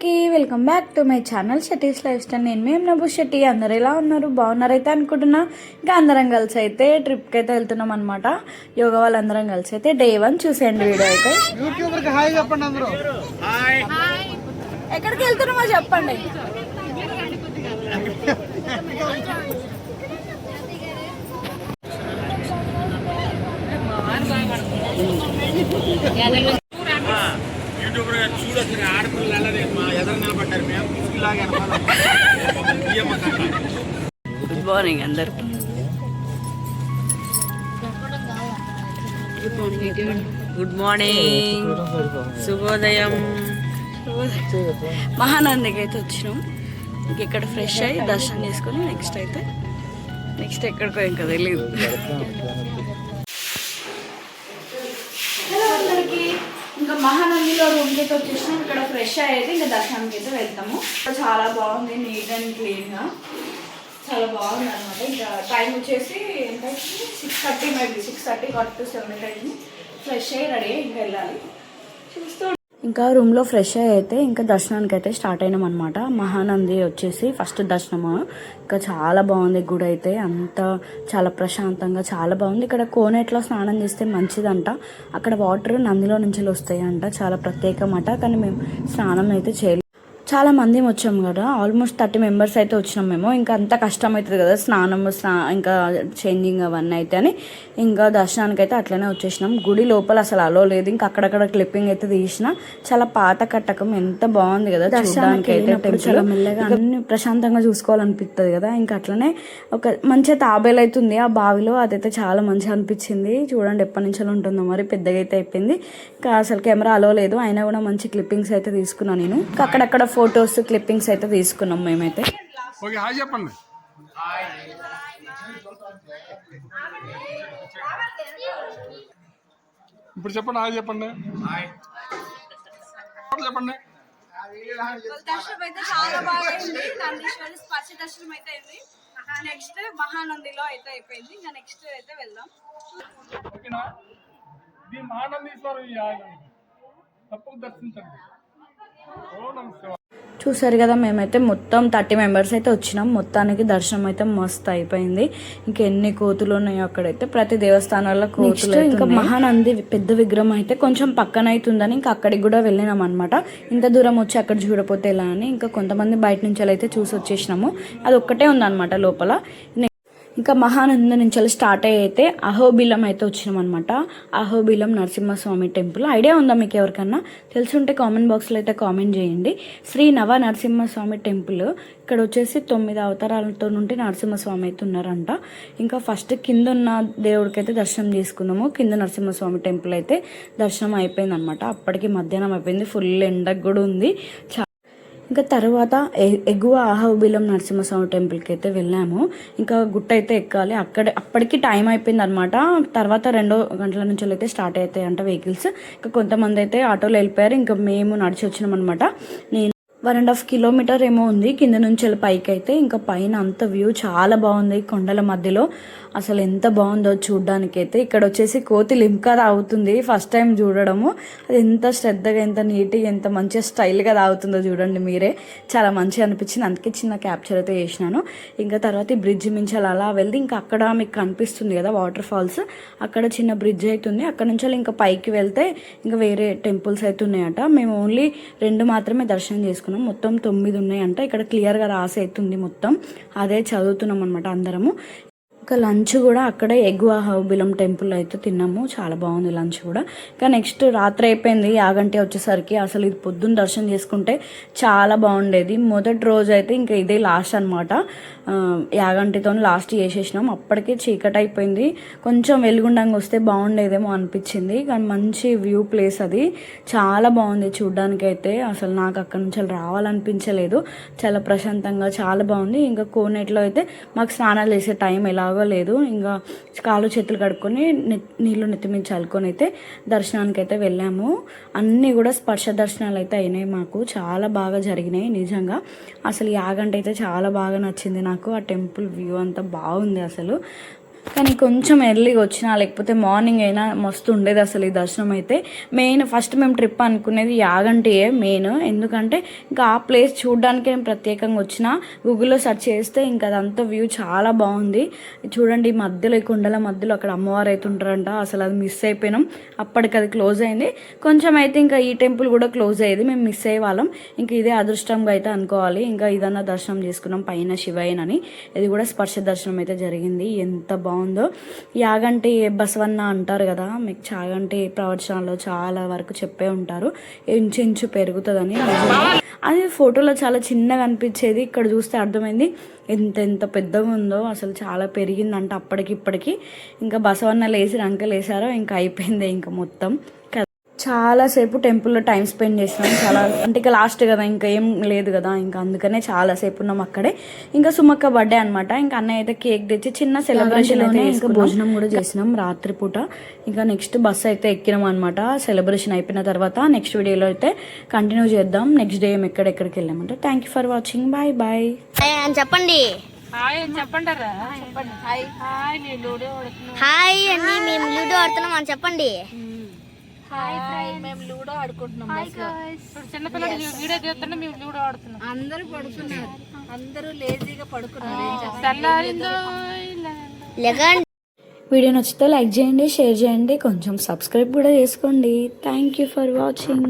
అందరికీ welcome back to my channel Shati's lifestyle. నేను మేము నబు శెట్టి అందరు ఎలా ఉన్నారు? బాగున్నారైతే అనుకుంటున్నా? ఇంకా అందరం కలిసి అయితే ట్రిప్కి అయితే వెళ్తున్నాం అనమాట యోగా వాళ్ళందరం కలిసి అయితే డే వన్ చూసేయండి వీడియో అయితే. యూట్యూబర్కి హాయ్ చెప్పండి అందరూ. ఎక్కడికి వెళ్తున్నామో చెప్పండి. గుడ్ మార్నింగ్ అందరికి గుడ్ మార్నింగ్ శుభోదయం. మహానందికి అయితే వచ్చినాం. ఇంక ఇక్కడ ఫ్రెష్ అయ్యి దర్శనం చేసుకొని నెక్స్ట్ అయితే. నెక్స్ట్ ఎక్కడికో ఇంకా తెలియదు మహానందిలో రూమ్కి అయితే వచ్చేసినాం ఇక్కడ ఫ్రెష్ అయ్యేది. ఇంకా దర్శనానికి అయితే వెళ్తాము. ఇక్కడ చాలా బాగుంది నీట్ అండ్ క్లీన్గా చాలా బాగుంది అనమాట ఇంకా టైం వచ్చేసి ఎంత six thirty maybe six thirty cut to seven time fresh అయ్యి రెడీ ఇంకా వెళ్ళాలి. చూస్తూ ఇంకా రూమ్లో ఫ్రెష్ అయితే ఇంకా దర్శనానికి అయితే స్టార్ట్ అయినాం అనమాట మహానంది వచ్చేసి ఫస్ట్ దర్శనము. ఇంకా చాలా బాగుంది గుడి అయితే. అంత చాలా ప్రశాంతంగా చాలా బాగుంది. ఇక్కడ కోనేట్లో స్నానం చేస్తే మంచిదంట. అక్కడ వాటర్ నందిలో నుంచి వస్తాయి అంట చాలా ప్రత్యేకమట. కానీ మేము స్నానం అయితే చేయలేదు. చాలా మంది వచ్చాం కదా. ఆల్మోస్ట్ థర్టీ మెంబర్స్ అయితే వచ్చినాం మేము. ఇంకా అంత కష్టం అవుతుంది కదా స్నానం స్నా ఇంకా చేంజింగ్ అవన్నీ అయితే అని. ఇంకా దర్శనానికి అయితే అట్లనే వచ్చేసినాం. గుడి లోపల అసలు అలో లేదు. ఇంకా అక్కడక్కడ క్లిప్పింగ్ అయితే తీసిన. చాలా పాత కట్టకం. ఎంత బాగుంది కదా దర్శనానికి అయితే మెల్లగా అన్ని ప్రశాంతంగా చూసుకోవాలనిపిస్తుంది కదా. ఇంకా అట్లనే ఒక మంచిగా తాబేలు అవుతుంది ఆ బావిలో అదైతే చాలా మంచిగా అనిపించింది. చూడండి ఎప్పటి నుంచో ఉంటుందో మరి. పెద్దగా అయితే అయిపోయింది. ఇంకా అసలు కెమెరా అలో లేదు. అయినా కూడా మంచి క్లిప్పింగ్స్ అయితే తీసుకున్నాను నేను. ఇంకా అక్కడక్కడ ఫొటోస్ క్లిప్పింగ్స్ అయితే తీసుకున్నాం మేమైతే. ఓకే హాయ్ చెప్పండి. ఇప్పుడు చెప్పండి హాయ్ చెప్పండి. చెప్పండి దర్శనం అయితే చాలా బాగా అయింది నందీశ్వరి స్పర్శ దర్శనం అయితే అయింది. నెక్స్ట్ మహానందిలో అయితే అయిపోయింది. ఇంకా నెక్స్ట్ అయితే వెళ్దాం. ఓకేనా? ఇది మహానందీశ్వరం. తప్పక దర్శించండి. ఓ నమస్కారం చూసారు కదా మేమైతే మొత్తం థర్టీ మెంబర్స్ అయితే వచ్చినాం. మొత్తానికి దర్శనం అయితే మస్తు అయిపోయింది. ఇంకా ఎన్ని కోతులు ఉన్నాయో అక్కడైతే ప్రతి దేవస్థానాల్లో కోతులు ఇంకా మహానంది పెద్ద విగ్రహం అయితే కొంచెం పక్కన అవుతుందని ఇంకా అక్కడికి కూడా వెళ్ళినాం అనమాట ఇంత దూరం వచ్చి అక్కడ చూడపోతే ఎలా అని ఇంకా కొంతమంది బయట నుంచి అయితే చూసి వచ్చేసినాము. అది ఒక్కటే ఉందన్నమాట లోపల. ఇంకా మహానంద నుంచి స్టార్ట్ అయ్యి అయితే అహోబిలం అయితే వచ్చినాం అనమాట అహోబిలం నరసింహస్వామి టెంపుల్. ఐడియా ఉందా మీకు ఎవరికన్నా? తెలుసుంటే కామెంట్ బాక్స్లో అయితే కామెంట్ చేయండి. శ్రీ నవ నరసింహస్వామి టెంపుల్. ఇక్కడ వచ్చేసి తొమ్మిది అవతారాలతో నుండి నరసింహస్వామి అయితే ఉన్నారంట. ఇంకా ఫస్ట్ కింద ఉన్న దేవుడికైతే దర్శనం చేసుకున్నాము. కింద నరసింహస్వామి టెంపుల్ అయితే దర్శనం అయిపోయింది అనమాట అప్పటికి మధ్యాహ్నం అయిపోయింది. ఫుల్ ఎండకు కూడా ఉంది. ఇంకా తర్వాత ఎగువ అహోబిలం నరసింహస్వామి టెంపుల్కి అయితే వెళ్ళాము. ఇంకా గుట్ట అయితే ఎక్కాలి. అక్కడ అప్పటికి టైం అయిపోయింది అనమాట తర్వాత రెండో గంటల నుంచి అయితే స్టార్ట్ అవుతాయి అంట వెహికల్స్. ఇంకా కొంతమంది అయితే ఆటోలో వెళ్ళిపోయారు. ఇంకా మేము నడిచి వచ్చినాం అనమాట నేను వన్ అండ్ హాఫ్ కిలోమీటర్ ఏమో ఉంది. కింద నుంచి వెళ్ళి పైకి అయితే ఇంకా పైన అంత వ్యూ చాలా బాగుంది కొండల మధ్యలో. అసలు ఎంత బాగుందో చూడడానికి అయితే ఇక్కడ వచ్చేసి కోతి లింకా తాగుతుంది ఫస్ట్ టైం చూడడము. అది ఎంత శ్రద్ధగా ఎంత నీట్గా ఎంత మంచిగా స్టైల్గా తాగుతుందో చూడండి మీరే. చాలా మంచిగా అనిపించింది. అందుకే చిన్న క్యాప్చర్ అయితే చేసినాను. ఇంకా తర్వాత ఈ బ్రిడ్జ్ మించి అలా అలా వెళ్తే ఇంకా అక్కడ మీకు కనిపిస్తుంది కదా వాటర్ ఫాల్స్. అక్కడ చిన్న బ్రిడ్జ్ అవుతుంది అక్కడ నుంచి ఇంకా పైకి వెళ్తే ఇంకా వేరే టెంపుల్స్ అయితే ఉన్నాయట. మేము ఓన్లీ రెండు మాత్రమే దర్శనం చేసుకున్నాం. మొత్తం తొమ్మిది ఉన్నాయంట. ఇక్కడ క్లియర్గా రాసి అవుతుంది మొత్తం. అదే చదువుతున్నాం అనమాట అందరము. ఒక లంచ్ కూడా అక్కడే ఎగువ హౌబిలం టెంపుల్ అయితే తిన్నాము. చాలా బాగుంది లంచ్ కూడా. ఇంకా నెక్స్ట్ రాత్రి అయిపోయింది యాగంటి వచ్చేసరికి అసలు ఇది పొద్దున్న దర్శనం చేసుకుంటే చాలా బాగుండేది. మొదటి రోజు అయితే ఇంకా ఇదే లాస్ట్ అనమాట యాగంటితో లాస్ట్ చేసేసినాం. అప్పటికే చీకటి అయిపోయింది. కొంచెం వెలుగుండంగా వస్తే బాగుండేదేమో అనిపించింది. కానీ మంచి వ్యూ ప్లేస్ అది. చాలా బాగుంది చూడ్డానికి అయితే అసలు నాకు అక్కడ నుంచి రావాలనిపించలేదు. చాలా ప్రశాంతంగా చాలా బాగుంది. ఇంకా కోనేట్లో అయితే మాకు స్నానాలు చేసే టైం ఎలాగో లేదు ఇంకా కాలు చేతులు కడుక్కొని నీళ్ళు నీళ్ళు నెత్తిమీద చల్లుకొని అయితే దర్శనానికి అయితే వెళ్ళాము. అన్నీ కూడా స్పర్శ దర్శనాలు అయితే అయినాయి మాకు. చాలా బాగా జరిగినాయి నిజంగా. అసలు యాగంట అయితే చాలా బాగా నచ్చింది నాకు. ఆ టెంపుల్ వ్యూ అంతా బాగుంది అసలు. కానీ కొంచెం ఎర్లీగా వచ్చినా లేకపోతే మార్నింగ్ అయినా మస్తు ఉండేది అసలు ఈ దర్శనం అయితే. మెయిన్ ఫస్ట్ మేము ట్రిప్ అనుకునేది యాగంటియే మెయిన్. ఎందుకంటే ఇంకా ఆ ప్లేస్ చూడడానికి నేను ప్రత్యేకంగా వచ్చిన గూగుల్లో సెర్చ్ చేస్తే ఇంకా అదంతా వ్యూ చాలా బాగుంది. చూడండి ఈ మధ్యలో ఈ కొండల మధ్యలో అక్కడ అమ్మవారు అయితే ఉంటారంట. అసలు అది మిస్ అయిపోయినాం. అప్పటికి అది క్లోజ్ అయింది. కొంచెం అయితే ఇంకా ఈ టెంపుల్ కూడా క్లోజ్ అయ్యేది. మేము మిస్ అయ్యే వాళ్ళం. ఇంకా ఇదే అదృష్టంగా అయితే అనుకోవాలి. ఇంకా ఇదన్నా దర్శనం చేసుకున్నాం పైన శివయ్యనని. ఇది కూడా స్పర్శ దర్శనం అయితే జరిగింది. ఎంత బాగుందో. యాగంటి బసవన్న అంటారు కదా మీకు చాగంటి ప్రవచనాల్లో చాలా వరకు చెప్పే ఉంటారు. ఇంచు ఇంచు పెరుగుతుందని అది ఫోటోలో చాలా చిన్నగా అనిపించేది ఇక్కడ చూస్తే అర్థమైంది ఎంత ఎంత పెద్దగా ఉందో అసలు చాలా పెరిగిందంట అప్పటికి ఇప్పటికి. ఇంకా బసవన్న లేచి రంకలు వేసారో ఇంకా అయిపోయింది ఇంకా మొత్తం. చాలాసేపు టెంపుల్లో టైం స్పెండ్ చేసినాం. చాలా అంటే ఇంకా లాస్ట్ కదా ఇంకా ఏం లేదు కదా ఇంకా అందుకనే చాలాసేపు ఉన్నాం అక్కడే. ఇంకా సుమక్క బర్త్డే అనమాట ఇంకా అన్నయ్య అయితే కేక్ తెచ్చి చిన్న సెలబ్రేషన్ అయితే ఇంకా భోజనం కూడా చేసినాం రాత్రిపూట. ఇంకా నెక్స్ట్ బస్ అయితే ఎక్కినాం అనమాట సెలబ్రేషన్ అయిపోయిన తర్వాత నెక్స్ట్ వీడియోలో అయితే కంటిన్యూ చేద్దాం. నెక్స్ట్ డే మేము ఎక్కడెక్కడికి వెళ్ళామంటే. Thank you for watching bye bye hi అని చెప్పండి. హాయ్ అండి మేము లూడో ఆడుతున్నాం అని చెప్పండి. అందరూ పడుకున్నారు. అందరూ లేజీగా పడుకున్నారు. వీడియో నచ్చితే లైక్ చేయండి షేర్ చేయండి కొంచెం సబ్స్క్రైబ్ కూడా చేసుకోండి. Thank you for watching